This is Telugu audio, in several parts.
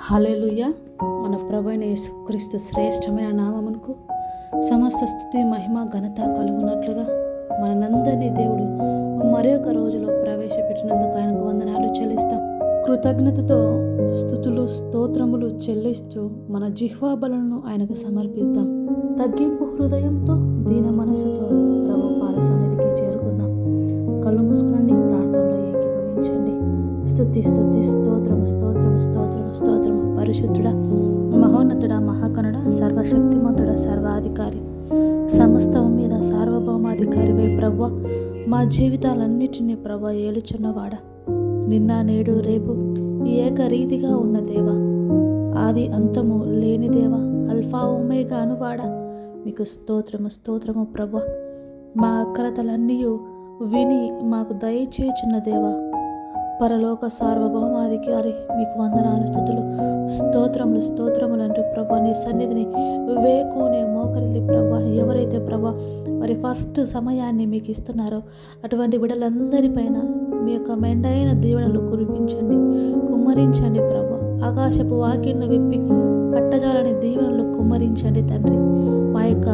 హల్లెలూయ. మన ప్రభైన యేసుక్రీస్తు శ్రేష్టమైన నామమునకు సమస్త స్థుతి మహిమ ఘనత కలుగునట్లుగా మనందరినీ దేవుడు మరొక రోజులో ప్రవేశపెట్టినందుకు ఆయనకు వందనాలు చెల్లిస్తాం. కృతజ్ఞతతో స్థుతులు స్తోత్రములు చెల్లిస్తూ మన జిహ్వాబలను ఆయనకు సమర్పిద్దాం తగ్గింపు హృదయంతో దీన మనసుతో ప్రభు పాద సన్నిధికి స్థుతి స్థుతి స్తోత్రము స్తోత్రము స్తోత్రము స్తోత్రము. పరిశుద్ధుడ మహోన్నతుడ మహాకనుడ సర్వశక్తిమంతుడ సర్వాధికారి. సమస్తము మీద సార్వభౌమాధికారి వే ప్రవ్వ మా జీవితాలన్నిటినీ ప్రభ ఏలుచున్నవాడ. నిన్న నేడు రేపు ఈ ఏకరీతిగా ఉన్న దేవా. ఆది అంతము లేని దేవా. అల్ఫా ఉమేగా అనువాడ. మీకు స్తోత్రము స్తోత్రము ప్రభ మా అక్రతలన్నీ విని మాకు దయచేచున్న దేవా. పరలోక సార్వభౌమాధికారి మీకు వందనాలు స్థుతులు స్తోత్రములు స్తోత్రములు అంటూ ప్రభా నీ సన్నిధిని వేకునే మోకరిల్లి ప్రభా ఎవరైతే ప్రభా మరి ఫస్ట్ సమయాన్ని మీకు ఇస్తున్నారో అటువంటి బిడ్డలందరిపైన మీ యొక్క మెండైన దీవెనలు కురిపించండి కుమ్మరించండి ప్రభా. ఆకాశపు వాకిళ్ళు విప్పి పట్టజాలని దీవెనలు కుమ్మరించండి తండ్రి. మా యొక్క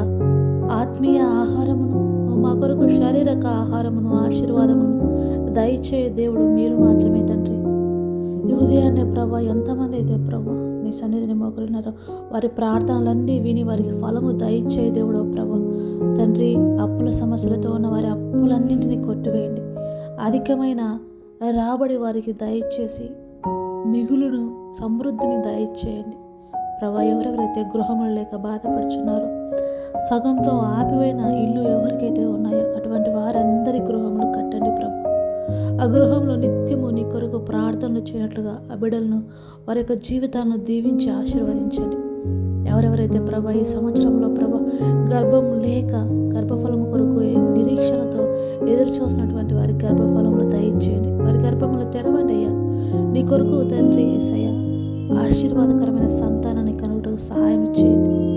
ఆత్మీయ ఆహారమును మా కొరకు శారీరక ఆహారమును ఆశీర్వాదమును దయచే దేవుడు మీరు మాత్రమే తండ్రి. ఈ ఉదయాన్నే ప్రభా ఎంతమంది అయితే ప్రభా నీ సన్నిధిని మొగులున్నారో వారి ప్రార్థనలన్నీ విని వారికి ఫలము దయచే దేవుడు ప్రభా. తండ్రి అప్పుల సమస్యలతో ఉన్న వారి అప్పులన్నింటినీ కొట్టివేయండి. అధికమైన రాబడి వారికి దయచేసి మిగులును సమృద్ధిని దయచేయండి. ప్రభా ఎవరెవరైతే గృహములు లేక బాధపడుచున్నారో సగంతో ఆపిపోయిన ఇల్లు ఎవరికైతే ఉన్నాయో ప్రార్థనలు చేయనట్లుగా ఆ బిడ్డలను వారి యొక్క జీవితాలను దీవించి ఆశీర్వదించండి. ఎవరెవరైతే ప్రభ ఈ సంవత్సరంలో ప్రభ గర్భం లేక గర్భఫలము కొరకు నిరీక్షణతో ఎదురు చూస్తున్నటువంటి వారి గర్భఫలములు దయచేయండి వారి గర్భములు తెరవండి అయ్యా. నీ కొరకు తండ్రి ఏసయ్య ఆశీర్వాదకరమైన సంతానాన్ని కనుగొటకు సహాయం చేయండి.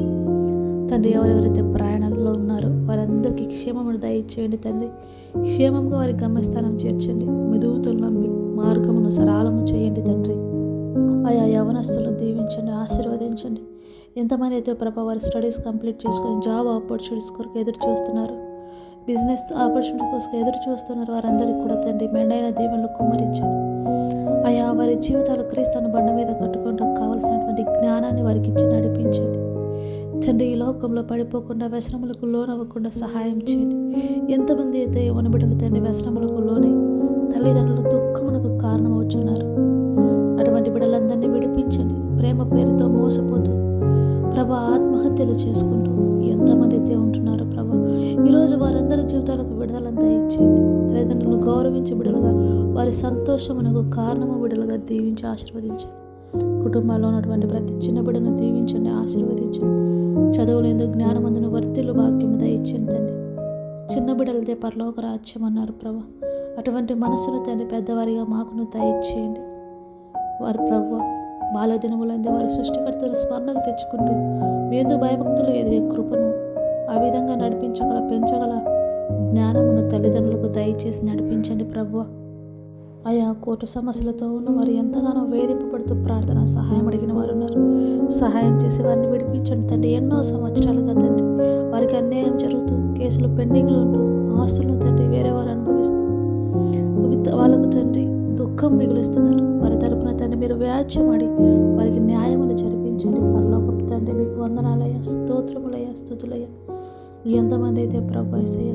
తండ్రి ఎవరెవరైతే ప్రయాణాల్లో ఉన్నారో వారందరికీ క్షేమమును దయచేయండి తండ్రి. క్షేమంగా వారి గమ్యస్థానం చేర్చండి. మెదుగుతున్న మార్గమును సరాలము చేయండి తండ్రి. ఆయా యవనస్తులను దీవించండి ఆశీర్వదించండి. ఎంతమంది అయితే ప్రభా వారి స్టడీస్ కంప్లీట్ చేసుకొని జాబ్ ఆపర్చునిటీస్ కొరకు ఎదురు చూస్తున్నారు బిజినెస్ ఆపర్చునిటీ కోసం ఎదురు చూస్తున్నారు వారందరికీ కూడా తండ్రి మెండైన దీవెనలు కుమ్మరించండి. ఆయా వారి జీవితాలు క్రీస్తును బండ మీద కట్టుకోవడానికి కావలసినటువంటి జ్ఞానాన్ని వారికి ఇచ్చి నడిపించండి. తండ్రి ఈ లోకంలో పడిపోకుండా వ్యసనములకు లోనవ్వకుండా సహాయం చేయండి. ఎంతమంది అయితే వనబిడ్డలు తండ్రి వ్యసనములకు లోనై తల్లిదండ్రులు చేసుకుంటూ ఎంతమంది అయితే ఉంటున్నారు ప్రభా ఈరోజు వారందరి జీవితాలకు విడుదలంతా ఇచ్చేయండి. తల్లిదండ్రులు గౌరవించి బిడలుగా వారి సంతోషమునకు కారణము బిడలుగా దీవించి ఆశీర్వదించండి. కుటుంబాల్లో ఉన్నటువంటి ప్రతి చిన్న బిడ్డను దీవించండి ఆశీర్వదించండి. చదువులేందు జ్ఞానమందును వర్తిలు వాక్యము దయచండి చిన్న బిడ్డలదే పరలోక రాజ్యం అన్నారు ప్రభ. అటువంటి మనసును తండ్రి పెద్దవారిగా మాకును దయచేయండి. వారు ప్రభు బాలదినములందే వారి సృష్టికర్తలు స్మరణకు తెచ్చుకుంటూ మేందు భయభక్తులు ఎదిగే కృపను ఆ విధంగా నడిపించగల పెంచగల జ్ఞానమును తల్లిదండ్రులకు దయచేసి నడిపించండి ప్రభు ఆయా కోర్టు సమస్యలతో ఉన్న వారు ఎంతగానో వేధింపబడుతూ ప్రార్థన సహాయం అడిగిన వారు ఉన్నారు. సహాయం చేసి వారిని విడిపించండి తండ్రి. ఎన్నో సంవత్సరాలుగా తండ్రి వారికి అన్యాయం జరుగుతూ కేసులు పెండింగ్లో ఉంటూ ఆస్తులను తండ్రి వేరే వారు అనుభవిస్తూ వాళ్ళకు తండ్రి దుఃఖం మిగులుస్తున్నారు. వారి తరపున తండ్రి మీరు వ్యాజ్యం ఆడి స్తోత్రములయ్య స్థుతులయ్య. ఎంతమంది అయితే ప్రభు ఏసయ్య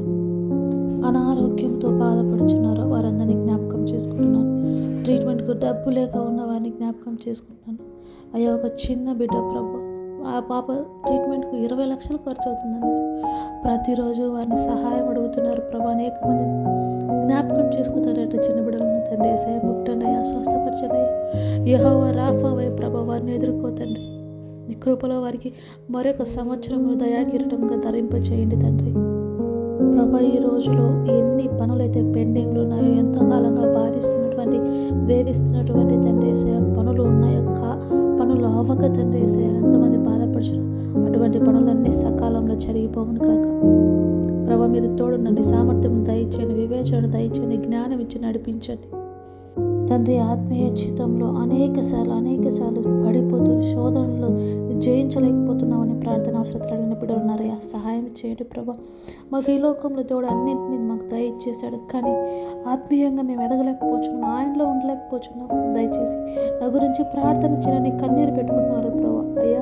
అనారోగ్యంతో బాధపడుచున్నారో వారందరినీ జ్ఞాపకం చేసుకుంటున్నాను. ట్రీట్మెంట్కు డబ్బు లేక ఉన్న వారిని జ్ఞాపకం చేసుకుంటున్నాను. అయ్యా ఒక చిన్న బిడ్డ ప్రభు ఆ పాప ట్రీట్మెంట్కు ఇరవై లక్షలు ఖర్చు అవుతుందన్నారు ప్రతిరోజు వారిని సహాయం అడుగుతున్నారు ప్రభు అనేక మందిని. జ్ఞాపకం చేసుకుంటారట చిన్న బిడ్డలను తండ్రి ఏసయ్య ముట్టనయ్యా స్వస్థపరచనయ్యా యహోవ అయ్యా. యహోవా ప్రభ వారిని ఎదుర్కోతండి నీ కృపలో వారికి మరొక సంవత్సరం దయాకిరటంగా ధరింపచేయండి తండ్రి. ప్రభా ఈ రోజులో ఎన్ని పనులైతే పెండింగ్లు ఉన్నాయో ఎంతకాలంగా బాధిస్తున్నటువంటి వేధిస్తున్నటువంటి తండ్రి వేసే పనులు ఉన్నాయో కా పనులు అవ్వక తండ్రి వేసే ఎంతమంది బాధపడుచున్నారు అటువంటి పనులన్నీ సకాలంలో జరిగిపోవును కాక. ప్రభా మీరు తోడునండి సామర్థ్యం దయచేయండి వివేచన దయచేయండి జ్ఞానం ఇచ్చి నడిపించండి. తండ్రి ఆత్మీయ జీవితంలో అనేక సార్లు అనేక సార్లు పడిపోతూ శోధ జయించలేకపోతున్నామని ప్రార్థన అవసరతలు అడిగిన బిడ్డలు ఉన్నారయ్యా సహాయం చేయండి ప్రభా. మాకు ఈ లోకంలో దేవుడు అన్నింటినీ మాకు దయచేశాడు. కానీ ఆత్మీయంగా మేము ఎదగలేకపోతున్నాం. ఆయనలో ఉండలేకపోతున్నాం. దయచేసి నా గురించి ప్రార్థన చేయడానికి కన్నీరు పెట్టుకుంటున్నారు ప్రభా. అయ్యా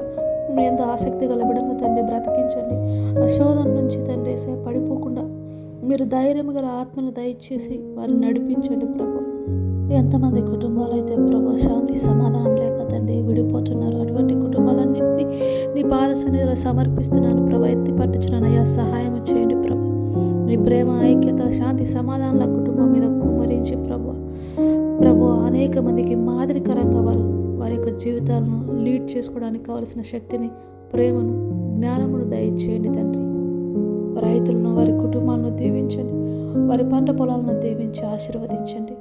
మీ ఎంత ఆసక్తి గల తండ్రి బ్రతికించండి. ఆ శోధన నుంచి తండ్రి ఏసయ్య పడిపోకుండా మీరు ధైర్యం గల ఆత్మను దయచేసి వారిని నడిపించండి ప్రభా. ఎంతమంది కుటుంబాలు అయితే ప్రభా శాంతి సమాధానం లేక తండ్రి విడిపోతున్నారు అటువంటి నీ పాద సన్నిధిలో సమర్పిస్తున్నాను ప్రభా. ఎత్తి పట్టుచున్నాను. అయ్యా సహాయం చేయండి ప్రభా. నీ ప్రేమ ఐక్యత శాంతి సమాధానాల కుటుంబం మీద కుమ్మరించి ప్రభా. ప్రభు అనేక మందికి మాదిరికరంగా వారు వారి యొక్క జీవితాలను లీడ్ చేసుకోవడానికి కావలసిన శక్తిని ప్రేమను జ్ఞానమును దయచేయండి తండ్రి. రైతులను వారి కుటుంబాలను దీవించండి. వారి పంట పొలాలను దీవించి ఆశీర్వదించండి.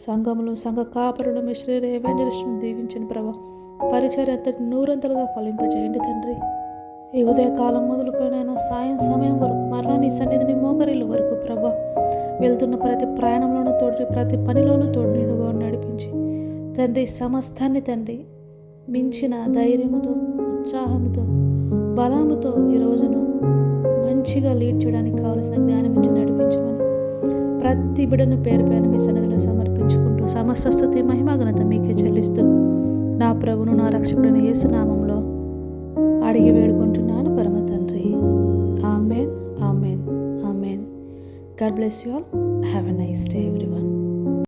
సంఘములు సంఘ కాపరులు మిశ్రీర ఎవెంజలిస్టులను దీవించండి ప్రభా. పరిచర్య అంతటి నూరంతలుగా ఫలింపజేయండి తండ్రి. ఈ ఉదయ కాలం మొదలుకొనైనా సాయం సమయం వరకు మరలా నీ సన్నిధిని మోకరిల్లు వరకు ప్రభా. వెళ్తున్న ప్రతి ప్రయాణంలోనూ తోడు ప్రతి పనిలోనూ తోడుగా నడిపించి తండ్రి సమస్తాన్ని తండ్రి మించిన ధైర్యముతో ఉత్సాహంతో బలముతో ఈ రోజును మంచిగా లీడ్ చేయడానికి కావలసిన జ్ఞానం ఇచ్చి నడిపించమని ప్రతి బిడను పేరు పైన మీ సన్నిధిలో సమర్పించుకుంటూ సమస్త స్థుతి మహిమ మీకే చెల్లిస్తూ ప్రభును నా రక్షకుడైన యేసునామంలో అడిగి వేడుకుంటున్నాను పరమ తండ్రి. Amen amen amen. God bless you all. Have a nice day everyone.